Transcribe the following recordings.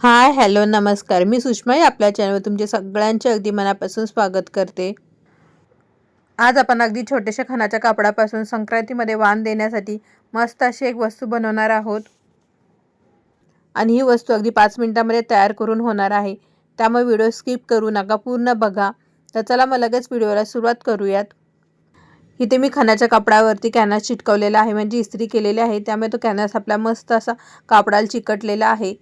Hi hello नमस्कार. मी सुषमाई आपल्या चॅनलवर तुमचे सगळ्यांचे अगदी मनापासून स्वागत करते. आज आपण अगदी छोट्याशा खानाच्या कापडापासून संक्रांतीमध्ये वाण देण्यासाठी मस्त अशी एक वस्तू बनवणार आहोत. आणि ही वस्तू अगदी पाच मिनटामध्ये तयार करून होणार आहे. त्यामुळे व्हिडिओ स्किप करू नका पूर्ण बघा. तर चला मग लगेच व्हिडिओला सुरुवात करूयात. इथे मी खणाच्या कापडावरती कॅनस चिटकवलेला आहे म्हणजे इस्त्री केलेली आहे. त्यामुळे तो कॅनस आपला मस्त असा कापडाला चिकटलेला आहे.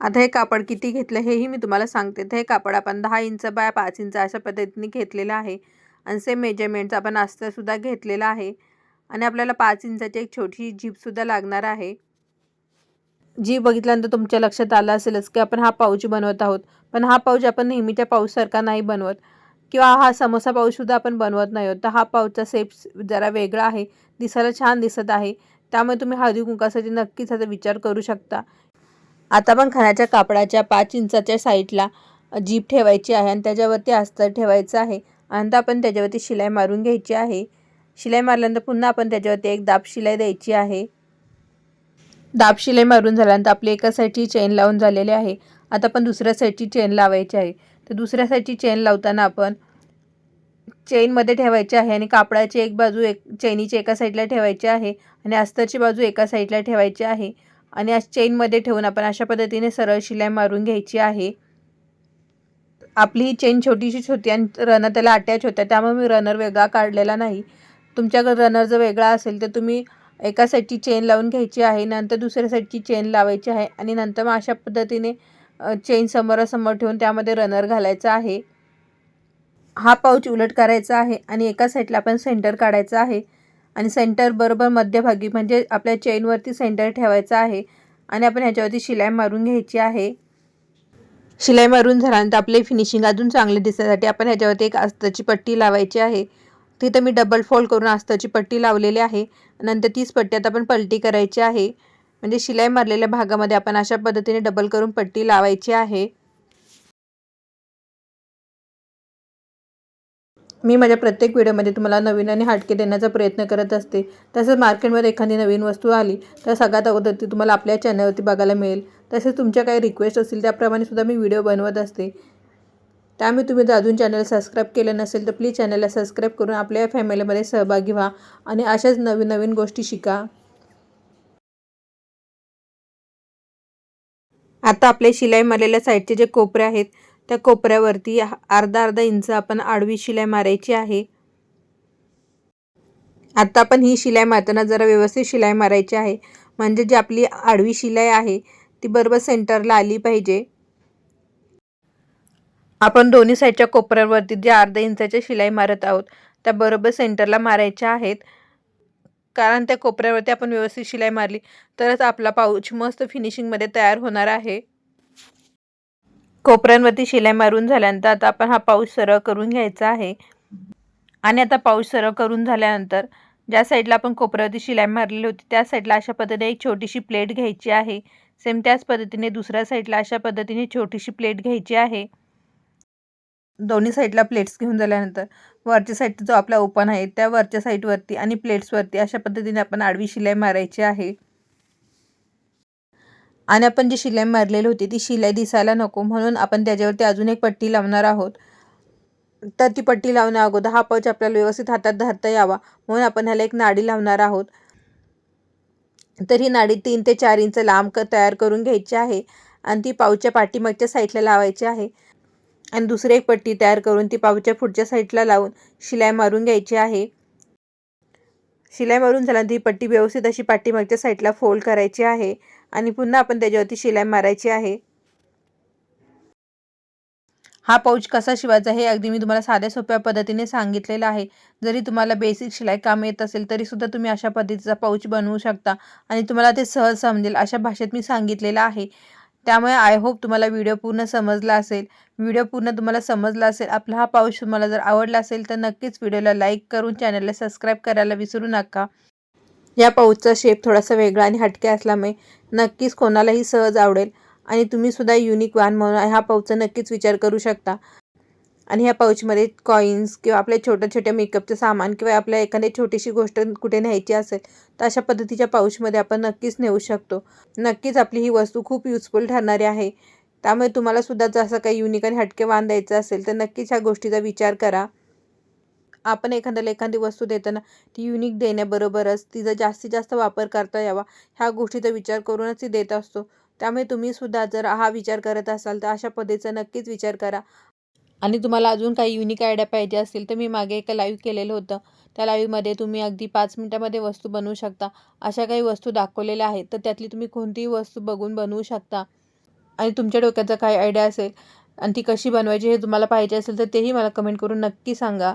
आता हे कापड किती घेतलं हेही मी तुम्हाला सांगते. तर हे कापड आपण दहा इंच बाय पाच इंच अशा पद्धतीने घेतलेलं आहे. आणि सेम मेजरमेंटचा आपण अस्तरसुद्धा घेतलेला आहे. आणि आपल्याला पाच इंचाची एक छोटी जीपसुद्धा लागणार आहे. जी बघितल्यानंतर तुमच्या लक्षात आलं असेलच की आपण हा पाऊच बनवत आहोत. पण हा पाऊच आपण नेहमीच्या पाऊचसारखा नाही बनवत. किंवा हा समोसा पाऊचसुद्धा आपण बनवत नाही आहोत. तर हा पाऊचचा सेप जरा वेगळा आहे. दिसायला छान दिसत आहे. त्यामुळे तुम्ही हळदी कुंकासाठी नक्कीच असा विचार करू शकता. आता पण खाण्याच्या कापडाच्या पाच इंचाच्या साईडला जीप ठेवायची आहे आणि त्याच्यावरती अस्तर ठेवायचं आहे. आणि आपण त्याच्यावरती शिलाई मारून घ्यायची आहे. शिलाई मारल्यानंतर पुन्हा आपण त्याच्यावरती एक दाब शिलाई द्यायची आहे. दाब शिलाई मारून झाल्यानंतर आपली एका साईडची चेन लावून झालेली आहे. आता आपण दुसऱ्या साईडची चेन लावायची आहे. तर दुसऱ्या साईडची चेन लावताना आपण चेनमध्ये ठेवायची आहे आणि कापडाची एक बाजू एक चेनीची एका साईडला ठेवायची आहे आणि अस्तरची बाजू एका साईडला ठेवायची आहे. आणि आज चेनमध्ये ठेवून आपण अशा पद्धतीने सरळ शिलाई मारून घ्यायची आहे. आपली ही चेन छोटीशीच होती आणि रनर त्याला अटॅच होत्या त्यामुळे मी रनर वेगळा काढलेला नाही. तुमच्याकडे रनर जर वेगळा असेल तर तुम्ही एका साईडची चेन लावून घ्यायची आहे नंतर दुसऱ्या साईडची चेन लावायची आहे आणि नंतर मग अशा पद्धतीने चेन समोरासमोर ठेवून त्यामध्ये रनर घालायचा आहे. हा पाऊच उलट करायचा आहे आणि एका साईडला आपण सेंटर काढायचा आहे. आणि सेंटर बरोबर मध्यभागी म्हणजे आपल्या चेनवरती सेंटर ठेवायचा आहे आणि आपण ह्याच्यावरती शिलाई मारून घ्यायची आहे. शिलाई मारून झाल्यानंतर आपले फिनिशिंग अजून चांगले दिसण्यासाठी आपण ह्याच्यावरती एक आस्ताची पट्टी लावायची आहे. तिथं मी डबल फोल्ड करून आस्ताची पट्टी लावलेली आहे. नंतर तीच पट्टी आता आपण पलटी करायची आहे. म्हणजे शिलाई मारलेल्या भागामध्ये आपण अशा पद्धतीने डबल करून पट्टी लावायची आहे. मी माझ्या प्रत्येक व्हिडिओमध्ये तुम्हाला नवीन आणि हाटके देण्याचा प्रयत्न करत असते. तसेच मार्केटमध्ये एखादी नवीन वस्तू आली तर सगळ्यात अगोदर ती तुम्हाला आपल्या चॅनलवरती बघायला मिळेल. तसेच तुमच्या काही रिक्वेस्ट असतील त्याप्रमाणे सुद्धा मी व्हिडिओ बनवत असते. त्यामुळे तुम्ही जर अजून चॅनल सबस्क्राईब केलं नसेल तर प्लीज चॅनलला सबस्क्राईब करून आपल्या फॅमिलीमध्ये सहभागी व्हा आणि अशाच नवीन नवीन गोष्टी शिका. आता आपले शिलाई मारलेल्या साईडचे जे कोपरे आहेत त्या कोपऱ्यावरती अर्धा अर्धा इंच आपण आडवी शिलाई मारायची आहे. आता आपण ही शिलाई मारताना जरा व्यवस्थित शिलाई मारायची आहे. म्हणजे जी आपली आडवी शिलाई आहे ती बरोबर सेंटरला आली पाहिजे. आपण दोन्ही साईडच्या कोपऱ्यावरती जे अर्धा इंचाच्या शिलाई मारत आहोत त्या बरोबर सेंटरला मारायच्या आहेत. कारण त्या कोपऱ्यावरती आपण व्यवस्थित शिलाई मारली तरच आपला पाऊच मस्त फिनिशिंगमध्ये तयार होणार आहे. कोपऱ्यांवरती शिलाई मारून झाल्यानंतर आता आपण हा पाऊस सरळ करून घ्यायचा आहे. आणि आता पाऊस सरळ करून झाल्यानंतर ज्या साईडला आपण कोपऱ्यावरती शिलाई मारलेली होती त्या साईडला अशा पद्धतीने एक छोटीशी प्लेट घ्यायची आहे. सेम त्याच पद्धतीने दुसऱ्या साईडला अशा पद्धतीने छोटीशी प्लेट घ्यायची आहे. दोन्ही साईडला प्लेट्स घेऊन झाल्यानंतर वरच्या साईड जो आपला ओपन आहे त्या वरच्या साईडवरती आणि प्लेट्सवरती अशा पद्धतीने आपण आडवी शिलाई मारायची आहे. आणि आपण जी शिलाई मारलेली होती ती शिलाई दिसायला नको म्हणून आपण त्याच्यावरती अजून एक पट्टी लावणार आहोत. तर ती पट्टी लावण्या अगोदर हा पाऊच आपल्याला व्यवस्थित हातात धरता यावा म्हणून आपण ह्याला एक नाडी लावणार आहोत. तर ही नाडी तीन ते चार इंच लांब क तयार करून घ्यायची आहे आणि ती पाऊच्या पाठीमागच्या साईडला लावायची आहे. आणि दुसरी एक पट्टी तयार करून ती पाऊच्या पुढच्या साईडला लावून शिलाई मारून घ्यायची आहे. शिलाई मारून झाल्यानंतर ही पट्टी व्यवस्थित अशी पाठीमागच्या साईडला फोल्ड करायची आहे. आणि पुन्हा आपण त्याच्यावरती शिलाई मारायची आहे. हा पाऊच कसा शिवायचा हे अगदी मी तुम्हाला साध्या सोप्या पद्धतीने सांगितलेलं आहे. जरी तुम्हाला बेसिक शिलाई काम येत असेल तरी सुद्धा तुम्ही अशा पद्धतीचा पाऊच बनवू शकता आणि तुम्हाला ते सहज समजेल अशा भाषेत मी सांगितलेलं आहे. त्यामुळे आय होप तुम्हाला व्हिडिओ पूर्ण समजला असेल. व्हिडिओ पूर्ण तुम्हाला समजला असेल. आपला हा पाऊच तुम्हाला जर आवडला असेल तर नक्कीच व्हिडिओला लाईक करून चॅनलला सबस्क्राईब करायला विसरू नका. या पाऊचचा शेप थोडासा वेगळा आणि हटके असल्यामुळे नक्कीच कोणालाही सहज आवडेल. आणि तुम्हीसुद्धा युनिक वान म्हणून हा पाऊचचा नक्कीच विचार करू शकता. आणि ह्या पाऊचमध्ये कॉईन्स किंवा आपल्या छोट्या छोट्या मेकअपचं सामान किंवा आपल्या एखादी छोटीशी गोष्ट कुठे न्यायची असेल तर अशा पद्धतीच्या पाऊचमध्ये आपण नक्कीच नेऊ शकतो. नक्कीच आपली ही वस्तू खूप युजफुल ठरणारी आहे. त्यामुळे तुम्हाला सुद्धा जसं काही युनिक आणि हटके वाण द्यायचं असेल तर नक्कीच ह्या गोष्टीचा विचार करा. आपण एखाद्याला एखादी वस्तू देताना ती युनिक देण्याबरोबरच तिचा जास्तीत जास्त वापर करता यावा ह्या गोष्टीचा विचार करूनच ती देत असतो. त्यामुळे तुम्ही सुद्धा जर हा विचार करत असाल तर अशा पद्धतीचा नक्कीच विचार करा. आणि तुम्हाला अजून काही युनिक आयडिया पाहिजे असतील तर मी मागे एक लाईव्ह केलेलं होतं. त्या लाईव्हमध्ये तुम्ही अगदी पाच मिनटामध्ये वस्तू बनवू शकता. अशा काही वस्तू दाखवलेल्या आहेत तर त्यातली तुम्ही कोणतीही वस्तू बघून बनवू शकता. आणि तुमच्या डोक्याचा काय आयडिया असेल आणि ती कशी बनवायची हे तुम्हाला पाहिजे असेल तर तेही मला कमेंट करून नक्की सांगा.